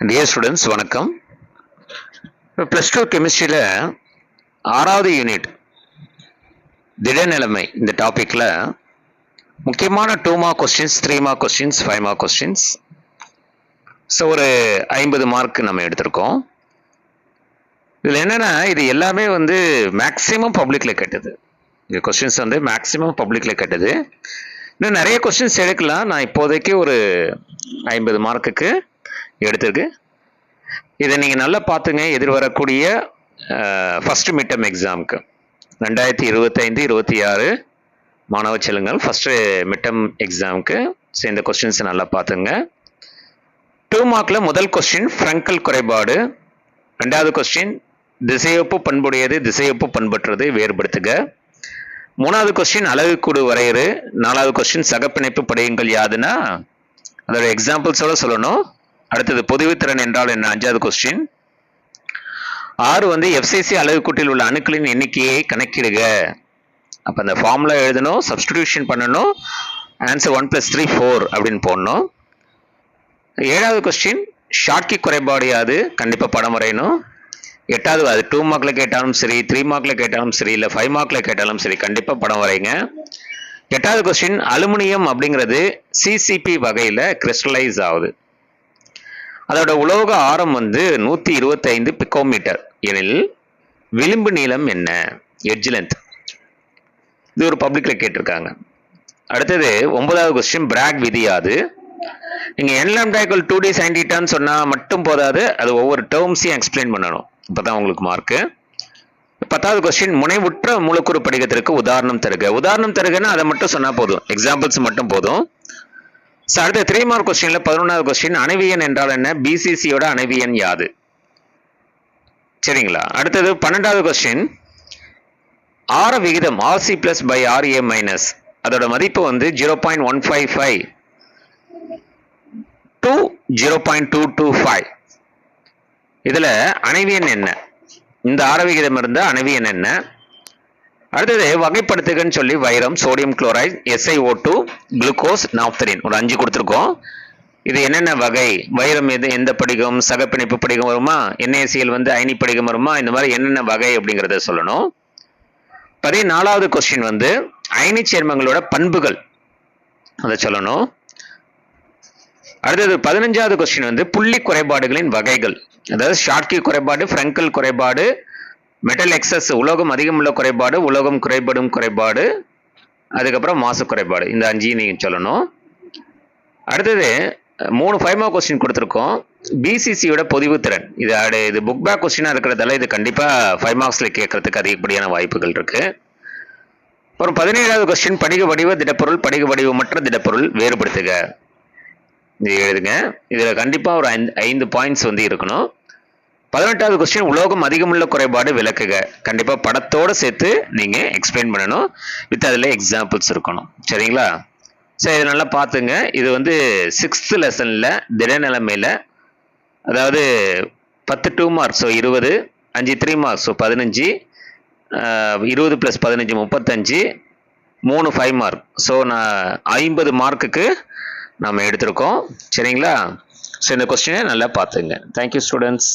Dear students வணக்கம். இப்போ plus two கெமிஸ்ட்ரியில் ஆறாவது யூனிட் திடநிலைமை இந்த டாப்பிக்கில் முக்கியமான two mark questions three mark questions five mark questions so ஒரு ஐம்பது மார்க் நம்ம எடுத்திருக்கோம். இதில் என்னென்னா இது எல்லாமே வந்து மேக்ஸிமம் பப்ளிக்கில் கேட்டது. இந்த கொஸ்டின்ஸ் வந்து மேக்ஸிமம் பப்ளிக்கில் கேட்டது. இன்னும் நிறைய கொஸ்டின்ஸ் எடுக்கலாம். நான் இப்போதைக்கு ஒரு ஐம்பது மார்க்குக்கு எடுத்திருக்கு. இதை நீங்கள் நல்லா பார்த்துங்க. எதிர்வரக்கூடிய ஃபஸ்ட்டு மிட்டம் எக்ஸாமுக்கு ரெண்டாயிரத்தி இருபத்தைந்து இருபத்தி ஆறு மாணவ செல்லுங்கள். ஃபஸ்ட்டு மிட்டம் எக்ஸாமுக்கு சேர்ந்த கொஸ்டின்ஸை நல்லா பார்த்துங்க. டூ மார்க்கில் முதல் கொஸ்டின் ஃப்ரங்கல் குறைபாடு. ரெண்டாவது கொஸ்டின் திசையொப்பு பண்புடையது திசையொப்பு பண்பற்றது வேறுபடுத்துக. மூணாவது கொஸ்டின் அழகுக்கூடு வரையறு. நாலாவது கொஸ்டின் சகப்பிணைப்பு படையுங்கள் யாதுன்னா அதோட எக்ஸாம்பிள்ஸோட சொல்லணும். அடுத்தது பொதுவுத்திறன் என்றால் என்ன? அஞ்சாவது கொஸ்டின் ஆறு வந்து எஃப்சிசி அளவுக்கூட்டில் உள்ள அணுக்களின் எண்ணிக்கையை கணக்கிடுக. அப்போ அந்த ஃபார்முலா எழுதணும் சப்ஸ்டிடியூஷன் பண்ணணும் answer one plus three four அப்படின்னு போடணும். ஏழாவது கொஸ்டின் ஷார்ட்கி குறைபாடு யாது? கண்டிப்பாக படம் வரையணும். எட்டாவது அது டூ மார்க்கில் கேட்டாலும் சரி த்ரீ மார்க்கில் கேட்டாலும் சரி இல்லை ஃபைவ் மார்க்கில் கேட்டாலும் சரி கண்டிப்பாக படம் வரைங்க. எட்டாவது கொஸ்டின் அலுமினியம் அப்படிங்கிறது சிசிபி வகையில் கிறிஸ்டலைஸ் ஆகுது. அதோட உலோக ஆரம் வந்து நூற்றி இருபத்தைந்து பிக்கோமீட்டர். எனில் விளிம்பு நீளம் என்ன? எட்ஜ் லென்த் இது ஒரு பப்ளிக்ல கேட்டிருக்காங்க. அடுத்தது ஒன்பதாவது கொஸ்டின் பிராக் விதியாது நீங்கள் என்லாம்டாக்கள் டூ டி சைன்டிட்டான்னு சொன்னால் மட்டும் போதாது அது ஒவ்வொரு டேர்ம்ஸையும் எக்ஸ்பிளைன் பண்ணணும். இப்போ தான் உங்களுக்கு மார்க்கு பத்தாவது கொஸ்டின் முனைவுற்ற மூலக்கூறு படிகத்திற்கு உதாரணம் தருக. உதாரணம் தருகன்னா அதை மட்டும் சொன்னால் போதும். எக்ஸாம்பிள்ஸ் மட்டும் போதும். ஸோ அடுத்த த்ரீ மார்க் கொஸ்டின்ல பதினொன்றாவது கொஸ்டின் அணைவியன் என்றால் என்ன? பிசிசியோட அணைவியன் யாது? சரிங்களா? அடுத்தது பன்னெண்டாவது கொஸ்டின் ஆர விகிதம் RC plus by RA minus அதோட மதிப்பு வந்து zero point one five five two zero point two two five இதில் அணைவியன் என்ன? இந்த ஆர விகிதம் இருந்தால் அணைவியன் என்ன? அடுத்தது வகைப்படுத்துகன்னு சொல்லி வைரம் sodium chloride SiO two glucose naphthalene ஒரு அஞ்சு கொடுத்துருக்கோம். இது என்னென்ன வகை? வைரம் எது எந்த படிகம் சகப்பிணைப்பு படிகம் வருமா? என்ஏசிஎல் வந்து அயனி படிகம் வருமா? இந்த மாதிரி என்னென்ன வகை அப்படிங்கிறத சொல்லணும். பதினாலாவது கொஸ்டின் வந்து அயனி சேர்மங்களோட பண்புகள். அதை சொல்லணும். அடுத்தது பதினஞ்சாவது கொஸ்டின் வந்து புள்ளி குறைபாடுகளின் வகைகள். அதாவது ஷார்ட்கி குறைபாடு ஃப்ரங்கல் குறைபாடு மெட்டல் எக்ஸஸ் உலோகம் அதிகம் உள்ள குறைபாடு உலோகம் குறைபடும் குறைபாடு அதுக்கப்புறம் மாசு குறைபாடு. இந்த அஞ்சையும் நீங்கள் சொல்லணும். அடுத்தது மூணு ஃபைவ் மார்க் கொஸ்டின் கொடுத்துருக்கோம். பிசிசியோட பொதிவு திறன். இது அடு இது புக் பேக் கொஸ்டினாக இருக்கிறதால இது கண்டிப்பாக ஃபைவ் மார்க்ஸில் கேட்கறதுக்கு அதிகப்படியான வாய்ப்புகள் இருக்குது ஒரு பதினேழாவது கொஸ்டின் படிக வடிவ திடப்பொருள் படிக வடிவமற்ற திடப்பொருள் வேறுபடுத்துக. இது எழுதுங்க. இதில் கண்டிப்பாக ஒரு ஐந்து ஐந்து பாயிண்ட்ஸ் வந்து இருக்கணும். பதினெட்டாவது கொஸ்டின் உலோகம் அதிகமுள்ள குறைபாடு விளக்குக. கண்டிப்பாக படத்தோடு சேர்த்து நீங்கள் எக்ஸ்பிளைன் பண்ணணும். வித் அதில் எக்ஸாம்பிள்ஸ் இருக்கணும். சரிங்களா? சரி இது நல்லா பார்த்துங்க. இது வந்து சிக்ஸ்த்து லெசனில் திடநிலைமையில் அதாவது பத்து டூ மார்க்ஸ் ஸோ இருபது அஞ்சு த்ரீ மார்க்ஸ் ஸோ பதினஞ்சு இருபது ப்ளஸ் பதினஞ்சு முப்பத்தஞ்சு மூணு ஃபைவ் மார்க் ஸோ நான் ஐம்பது மார்க்குக்கு நம்ம எடுத்திருக்கோம். சரிங்களா? ஸோ இந்த கொஸ்டினை நல்லா பார்த்துங்க. Thank you students